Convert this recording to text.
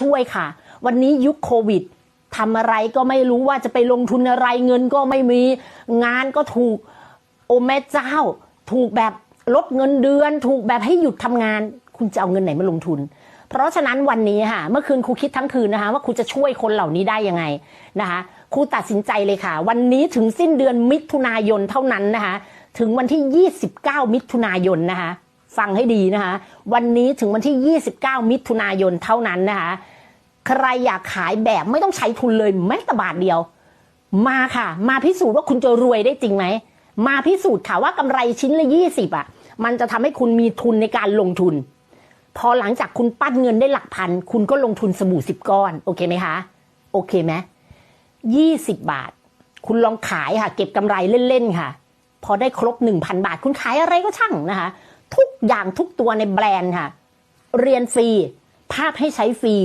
ช่วยค่ะ วันนี้ยุคโควิดทำอะไรก็ไม่รู้ว่าจะไปลงทุนอะไรเงินก็ไม่มีงานก็ถูกโอแม่เจ้า ถูกแบบลดเงินเดือน ถูกแบบให้หยุดทำงาน คุณจะเอาเงินไหนมาลงทุน เพราะฉะนั้นวันนี้ค่ะ เมื่อคืนครูคิดทั้งคืนนะคะ ว่าครูจะช่วยคนเหล่านี้ได้ยังไงนะคะครูตัดสินใจเลยค่ะ วันนี้ถึงสิ้นเดือนมิถุนายนเท่านั้นนะคะ ถึงวันที่ 29 มิถุนายนนะคะ ฟังให้ดีนะคะ วันนี้ถึงวันที่ 29 มิถุนายนเท่านั้นนะคะ ใครอยากขายแบบไม่ต้องใช้ทุนเลยแม้แต่บาทเดียว มาค่ะ มาพิสูจน์ว่าคุณจะรวยได้จริงไหม มาพิสูจน์ค่ะว่ากำไรชิ้นละยี่สิบอะ มันจะทำให้คุณมีทุนในการลงทุน พอหลังจากคุณปั้นเงินได้หลักพัน คุณก็ลงทุนสบู่สิบก้อน โอเคไหมคะ โอเคไหมยี่สิบบาท คุณลองขายค่ะ เก็บกำไรเล่นๆค่ะ พอได้ครบหนึ่งพันบาท คุณขายอะไรก็ช่างนะคะ ทุกอย่างทุกตัวในแบรนด์ค่ะ เรียนฟรี ภาพให้ใช้ฟรี